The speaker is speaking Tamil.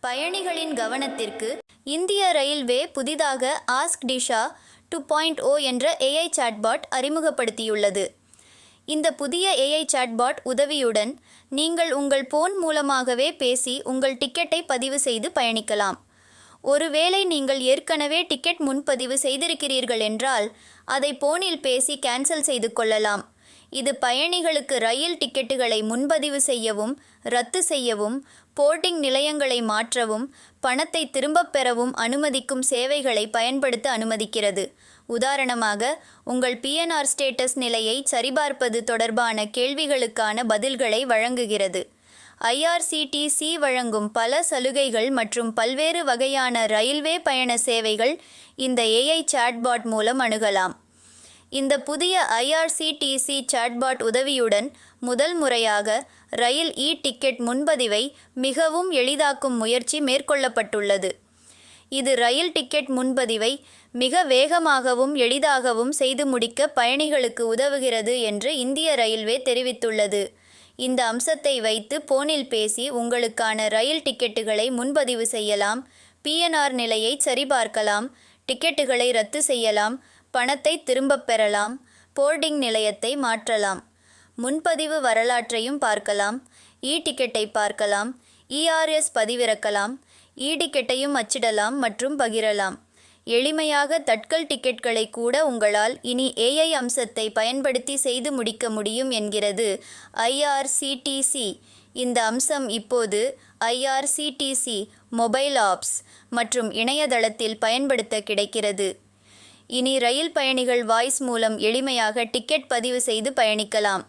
பயணிகளின் கவனத்திற்கு இந்திய ரயில்வே புதிதாக ask Disha two point O என்ற ஏஐ சாட்பாட் அறிமுகப்படுத்தியுள்ளது. இந்த புதிய ஏஐ சாட்பாட் உதவியுடன் நீங்கள் உங்கள் போன் மூலமாகவே பேசி உங்கள் டிக்கெட்டை பதிவு செய்து பயணிக்கலாம். ஒருவேளை நீங்கள் ஏற்கனவே டிக்கெட் முன்பதிவு செய்திருக்கிறீர்கள் என்றால் அதை போனில் பேசி கேன்சல் செய்து கொள்ளலாம். இது பயணிகளுக்கு ரயில் டிக்கெட்டுகளை முன்பதிவு செய்யவும் ரத்து செய்யவும் போர்டிங் நிலையங்களை மாற்றவும் பணத்தை திரும்பப் பெறவும் அனுமதிக்கும் சேவைகளை பயன்படுத்த அனுமதிக்கிறது. உதாரணமாக உங்கள் பிஎன்ஆர் ஸ்டேட்டஸ் நிலையை சரிபார்ப்பது தொடர்பான கேள்விகளுக்கான பதில்களை வழங்குகிறது. ஐஆர்சிடிசி வழங்கும் பல சலுகைகள் மற்றும் பல்வேறு வகையான ரயில்வே பயண சேவைகள் இந்த ஏஐ சாட்பாட் மூலம் அணுகலாம். இந்த புதிய ஐஆர்சிடிசி சாட்பாட் உதவியுடன் முதல் முறையாக ரயில் இ டிக்கெட் முன்பதிவை மிகவும் எளிதாக்கும் முயற்சி மேற்கொள்ளப்பட்டுள்ளது. இது ரயில் டிக்கெட் முன்பதிவை மிக வேகமாகவும் எளிதாகவும் செய்து முடிக்க பயணிகளுக்கு உதவுகிறது என்று இந்திய ரயில்வே தெரிவித்துள்ளது. இந்த அம்சத்தை வைத்து போனில் பேசி உங்களுக்கான ரயில் டிக்கெட்டுகளை முன்பதிவு செய்யலாம் பிஎன்ஆர் நிலையை சரிபார்க்கலாம் டிக்கெட்டுகளை ரத்து செய்யலாம் பணத்தை திரும்பப் பெறலாம் போர்டிங் நிலையத்தை மாற்றலாம் முன்பதிவு வரலாற்றையும் பார்க்கலாம் இ டிக்கெட்டை பார்க்கலாம் இஆர்எஸ் பதிவிறக்கலாம் இ டிக்கெட்டையும் அச்சிடலாம் மற்றும் பகிரலாம். எளிமையாக தட்கல் டிக்கெட்களை கூட உங்களால் இனி ஏஐ அம்சத்தை பயன்படுத்தி செய்து முடிக்க முடியும் என்கிறது ஐஆர்சிடிசி. இந்த அம்சம் இப்போது ஐஆர்சிடிசி மொபைல் ஆப்ஸ் மற்றும் இணையதளத்தில் பயன்படுத்த கிடைக்கிறது. இனி ரயில் பயணிகள் வாய்ஸ் மூலம் எளிமையாக டிக்கெட் பதிவு செய்து பயணிக்கலாம்.